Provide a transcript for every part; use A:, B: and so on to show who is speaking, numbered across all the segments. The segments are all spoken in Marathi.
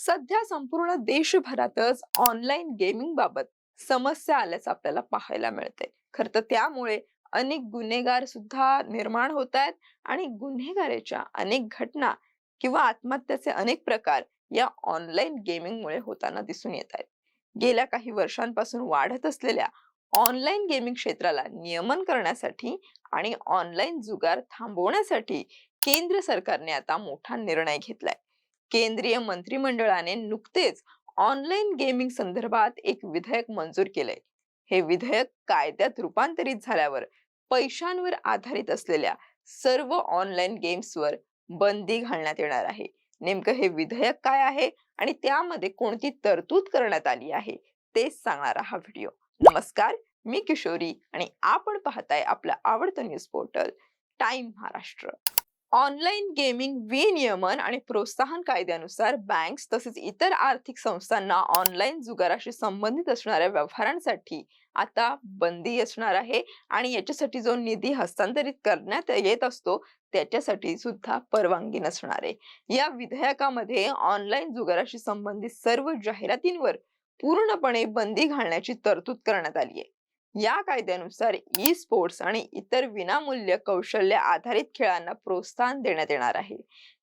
A: सध्या संपूर्ण देशभरातच ऑनलाईन गेमिंग बाबत समस्या आल्याचं आपल्याला पाहायला मिळते खर तर त्यामुळे अनेक गुन्हेगार सुद्धा निर्माण होत आहेत आणि गुन्हेगारीच्या अनेक घटना किंवा आत्महत्याचे अनेक प्रकार या ऑनलाईन गेमिंगमुळे होताना दिसून येत आहेत. गेल्या काही वर्षांपासून वाढत असलेल्या ऑनलाईन गेमिंग क्षेत्राला नियमन करण्यासाठी आणि ऑनलाईन जुगार थांबवण्यासाठी केंद्र सरकारने आता मोठा निर्णय घेतलाय. केंद्रीय मंत्रिमंडळाने नुकतेच ऑनलाईन गेमिंग संदर्भात एक विधेयक मंजूर केलंय. हे विधेयक कायद्यात रूपांतरित झाल्यावर पैशांवर आधारित असलेल्या सर्व ऑनलाईन गेम्सवर बंदी घालण्यात येणार आहे. नेमकं हे विधेयक काय आहे आणि त्यामध्ये कोणती तरतूद करण्यात आली आहे तेच सांगणारा हा व्हिडिओ. नमस्कार मी किशोरी आणि आपण पाहताय आपलं आवडतं news portal time Maharashtra. Online gaming विनियमन आणि प्रोत्साहन कायद्यानुसार बँक्स तसेच इतर आर्थिक संस्थांना ऑनलाईन जुगाराशी संबंधित असणाऱ्या व्यवहारांसाठी आता बंदी असणार आहे आणि याच्यासाठी जो निधी हस्तांतरित करण्यात येत असतो त्याच्यासाठी सुद्धा परवानगी नसणार आहे. या विधेयकामध्ये ऑनलाईन जुगाराशी संबंधित सर्व जाहिरातींवर पूर्णपणे बंदी घालण्याची तरतूद करण्यात आली आहे. या कायद्यानुसार ई स्पोर्ट्स आणि इतर विनामूल्य कौशल्य आधारित खेळांना प्रोत्साहन देण्यात येणार आहे.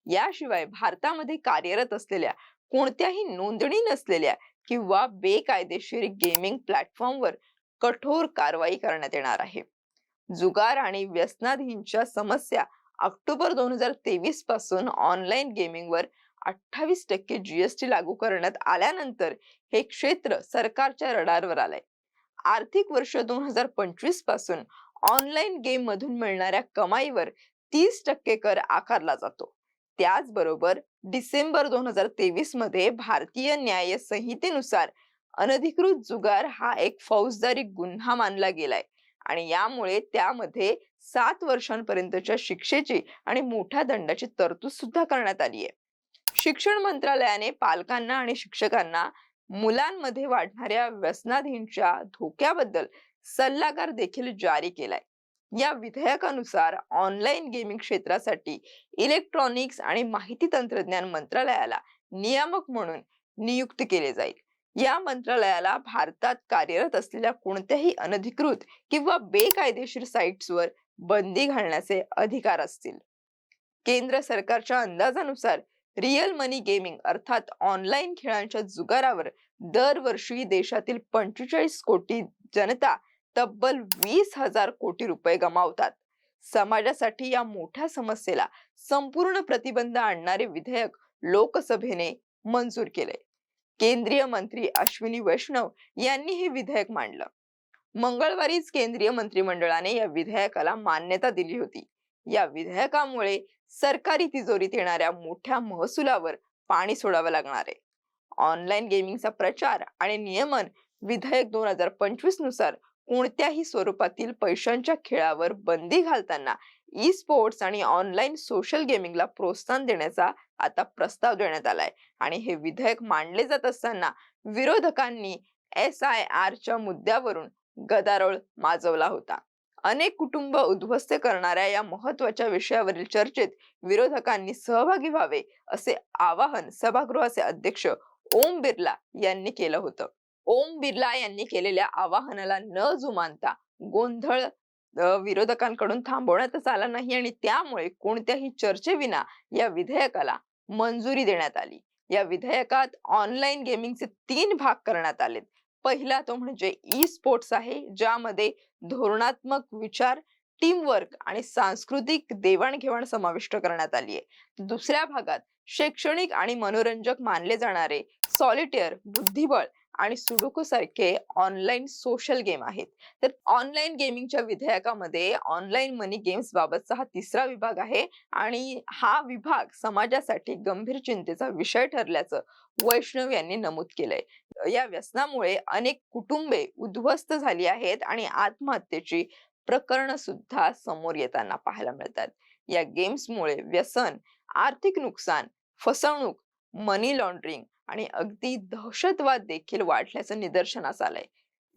A: याशिवाय भारतामध्ये कार्यरत असलेल्या कोणत्याही नोंदणी नसलेल्या किंवा बेकायदेशीर गेमिंग प्लॅटफॉर्मवर कठोर कारवाई करण्यात येणार आहे. जुगार आणि व्यसनाधीनच्या समस्या ऑक्टोबर दोन हजार तेवीसपासून ऑनलाईन गेमिंगवर अठ्ठावीस टक्के जीएसटी लागू करण्यात आल्यानंतर हे क्षेत्र सरकारच्या रडारवर आलंय. आर्थिक वर्ष दोन हजार पंचवीसपासून ऑनलाईन गेम मधून मिळणाऱ्या कमाईवर तीस टक्के कर आकारला जातो. त्याचबरोबर डिसेंबर दोन हजार तेवीसमध्ये भारतीय न्याय संहितेनुसार अनधिकृत जुगार हा एक फौजदारी गुन्हा मानला गेलाय आणि यामुळे त्यामध्ये सात वर्षांपर्यंतच्या शिक्षेची आणि मोठ्या दंडाची तरतूद सुद्धा करण्यात आली आहे शिक्षण मंत्रालयाने पालकांना आणि शिक्षकांना मुलांमध्ये वाढणाऱ्या व्यसनाधीनच्या धोक्याबद्दल सल्लागार देखील जारी केलाय. या विधेयकानुसार ऑनलाईन गेमिंग क्षेत्रासाठी इलेक्ट्रॉनिक्स आणि माहिती तंत्रज्ञान मंत्रालयाला नियामक म्हणून नियुक्त केले जाईल. या मंत्रालयाला भारतात कार्यरत असलेल्या कोणत्याही अनधिकृत किंवा बेकायदेशीर साइट्सवर बंदी घालण्याचे अधिकार असतील. केंद्र सरकारच्या अंदाजानुसार रिअल मनी गेमिंग अर्थात ऑनलाईन खेळांच्या जुगारावर दरवर्षी देशातील पंचेचाळीस कोटी जनता तब्बल वीस हजार कोटी रुपये गमावतात. समाजासाठी या मोठ्या समस्येला संपूर्ण प्रतिबंध आणणारे विधेयक लोकसभेने मंजूर केले. केंद्रीय मंत्री अश्विनी वैष्णव यांनी हे विधेयक मांडलं. मंगळवारीच केंद्रीय मंत्रिमंडळाने या विधेयकाला मान्यता दिली होती. या विधेयकामुळे सरकारी तिजोरीत येणाऱ्या मोठ्या महसुलावर पाणी सोडावं लागणार आहे. ऑनलाईन गेमिंगचा प्रचार आणि नियमन विधेयक दोन हजार पंचवीसनुसार कोणत्याही स्वरूपातील पैशांच्या खेळावर बंदी घालताना ई स्पोर्ट्स आणि ऑनलाईन सोशल गेमिंगला प्रोत्साहन देण्याचा आता प्रस्ताव देण्यात आलाय. आणि हे विधेयक मांडले जात असताना विरोधकांनी एस आय आरच्या मुद्द्यावरून गदारोळ माजवला होता. अनेक कुटुंब उद्ध्वस्त करणाऱ्या या महत्त्वाच्या विषयावरील चर्चेत विरोधकांनी सहभागी व्हावे असे आवाहन सभागृहाचे अध्यक्ष ओम बिर्ला यांनी केलं होतं. ओम बिर्ला यांनी केलेल्या आवाहनाला न जुमानता गोंधळ विरोधकांकडून थांबवण्यातच आला नाही आणि त्यामुळे कोणत्याही चर्चेविना या विधेयकाला मंजुरी देण्यात आली. या विधेयकात ऑनलाईन गेमिंगचे तीन भाग करण्यात आलेत. पहिला तो म्हणजे ई स्पोर्ट्स आहे ज्यामध्ये धोरणात्मक विचार टीमवर्क आणि सांस्कृतिक देवाणघेवाण समाविष्ट करण्यात आली आहे. दुसऱ्या भागात शैक्षणिक आणि मनोरंजक मानले जाणारे सॉलिटेअर बुद्धिबळ आणि सुडुकू सारखे ऑनलाईन सोशल गेम आहेत. तर ऑनलाईन गेमिंगच्या विधेयकामध्ये ऑनलाईन मनी गेम्स बाबतचा हा तिसरा विभाग आहे आणि हा विभाग समाजासाठी गंभीर चिंतेचा विषय ठरल्याचं वैष्णव यांनी नमूद केलंय. या व्यसनामुळे अनेक कुटुंबे उद्ध्वस्त झाली आहेत आणि आत्महत्येची प्रकरण सुद्धा समोर येताना पाहायला मिळतात. या गेम्समुळे व्यसन आर्थिक नुकसान फसवणूक मनी लॉन्ड्रिंग आणि अगदी दहशतवाद देखील वाढल्याचं निदर्शनास आलंय.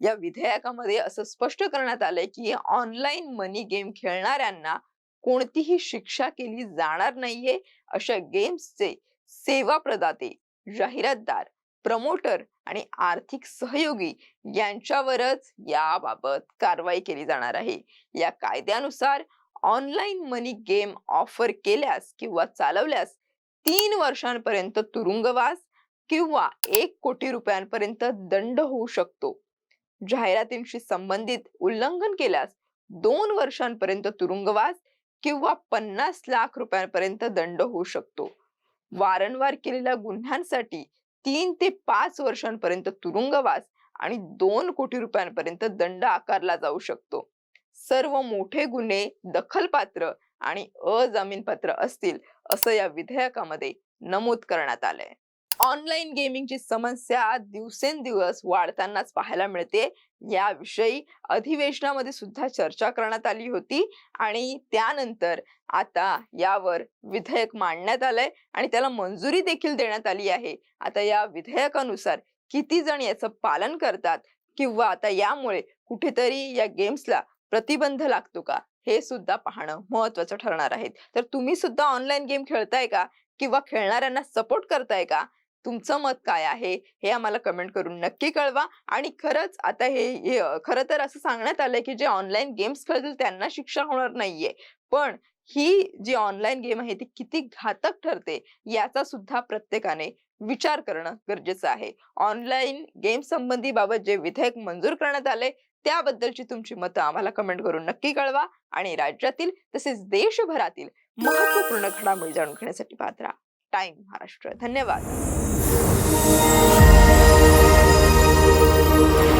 A: या विधेयकामध्ये असं स्पष्ट करण्यात आलंय की ऑनलाईन मनी गेम खेळणाऱ्यांना कोणतीही शिक्षा केली जाणार नाहीये अशा गेम्सचे सेवा प्रदाते जाहिरातदार प्रमोटर आणि आर्थिक सहयोगी यांच्यावरच याबाबत कारवाई केली जाणार आहे. या कायद्यानुसार ऑनलाईन मनी गेम ऑफर केल्यास किंवा चालवल्यास तीन वर्षांपर्यंत तुरुंगवास किंवा एक कोटी रुपयांपर्यंत दंड होऊ शकतो. जाहिरातींशी संबंधित उल्लंघन केल्यास दोन वर्षांपर्यंत तुरुंगवास किंवा पन्नास लाख रुपयांपर्यंत दंड होऊ शकतो. वारंवार केलेल्या गुन्ह्यांसाठी तीन ते पाच वर्षांपर्यंत तुरुंगवास आणि दोन कोटी रुपयांपर्यंत दंड आकारला जाऊ शकतो. सर्व मोठे गुन्हे दखलपात्र आणि अजामीनपात्र असतील असं या विधेयकामध्ये नमूद करण्यात आलंय. ऑनलाईन गेमिंगची समस्या दिवसेंदिवस वाढतानाच पाहायला मिळते. याविषयी अधिवेशनामध्ये सुद्धा चर्चा करण्यात आली होती आणि त्यानंतर आता यावर विधेयक मांडण्यात आलंय आणि त्याला मंजुरी देखील देण्यात आली आहे. आता या विधेयकानुसार किती जण याचं पालन करतात किंवा आता यामुळे कुठेतरी या गेम्सला प्रतिबंध लागतो का? हे सुद्धा पाहणं महत्वाचं ठरणार आहे. तर तुम्ही सुद्धा ऑनलाईन गेम खेळताय का? किंवा खेळणाऱ्यांना सपोर्ट करताय का? तुमचं मत काय आहे? हे आम्हाला कमेंट करून नक्की कळवा. आणि खरंच आता हे खरं तर असं सांगण्यात आलंय की जे ऑनलाईन गेम्स खेळतील त्यांना शिक्षा होणार नाहीये. पण ही जी ऑनलाईन गेम आहे ती किती घातक ठरते याचा सुद्धा प्रत्येकाने विचार करणं गरजेचं आहे. ऑनलाईन गेम संबंधी बाबत जे विधेयक मंजूर करण्यात आले त्याबद्दलची तुमची मतं आम्हाला कमेंट करून नक्की कळवा आणि राज्यातील तसेच देशभरातील महत्त्वपूर्ण घडामोडी जाणून घेण्यासाठी पात्र टाइम महाराष्ट्र. धन्यवाद.